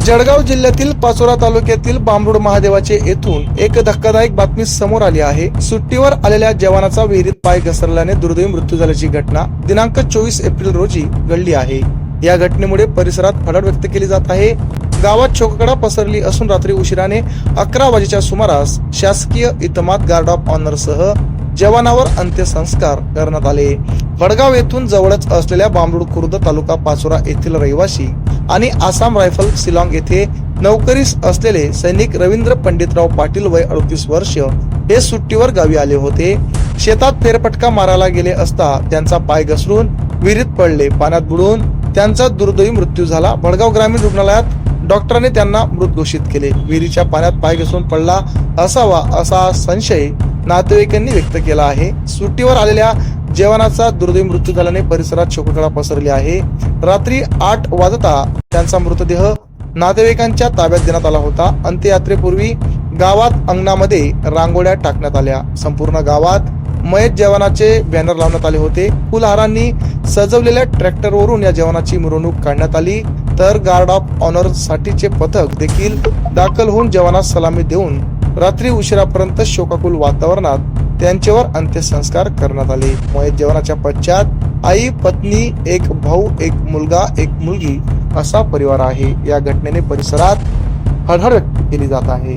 जळगाव जिल्ह्यातील पाचोरा तालुक्यातील बांबरुड महादेवाचे येथून एक धक्कादायक बातमी समोर आली आहे. सुट्टीवर आलेल्या जवानाचा विहिरीत पाय घसरल्याने दुर्दैवी मृत्यू झाल्याची घटना दिनांक चोवीस एप्रिल रोजी घडली आहे. या घटनेमुळे परिसरात फडड व्यक्त केली जात आहे. गावात शोककडा पसरली असून रात्री उशिराने अकरा वाजेच्या सुमारास शासकीय इतमात गार्ड ऑफ ऑनर सह जवानावर अंत्यसंस्कार करण्यात आले. वडगाव येथून जवळच असलेल्या बांबरुड खुर्द तालुका पाचोरा येथील रहिवासी आणि आसाम रायफल सिलॉंग येथे नोकरीस असलेले सैनिक रवींद्र पंडितराव पाटील वय अडतीस वर्ष हे सुट्टीवर गावी आले होते. शेतात फेरफटका मारायला गेले असता त्यांचा पाय घसरून विहिरीत पडले पाण्यात बुडून त्यांचा दुर्दैवी मृत्यू झाला. भडगाव ग्रामीण रुग्णालयात डॉक्टरांनी त्यांना मृत घोषित केले. विहिरीच्या पाण्यात पाय घसरून पडला असावा असा संशय नातेवाईकांनी व्यक्त केला आहे. सुट्टीवर आलेल्या जवानाचा दुर्दैवी मृत्यू झाल्याने परिसरात शोककळा पसरली आहे. रात्री आठ वाजता त्यांचा मृतदेह नातेवाईकांच्या ताब्यात देण्यात आला होता. अंत्ययात्रेपूर्वी गावात अंगणामध्ये रांगोळ्या टाकण्यात आल्या. संपूर्ण गावात मयत जवानाचे बॅनर लावण्यात आले होते. फुलहारांनी सजवलेल्या ट्रॅक्टरवरून या जवानाची मिरवणूक काढण्यात आली. तर गार्ड ऑफ ऑनर साठीचे पथक देखील दाखल होऊन जवानास सलामी देऊन रात्री उशिरापर्यंत शोकाकुल वातावरणात त्यांच्यावर अंत्यसंस्कार करण्यात आले. मयत जेवणाच्या पश्चात आई पत्नी एक भाऊ एक मुलगा एक मुलगी असा परिवार आहे. या घटनेने परिसरात हळहळ केली जात आहे.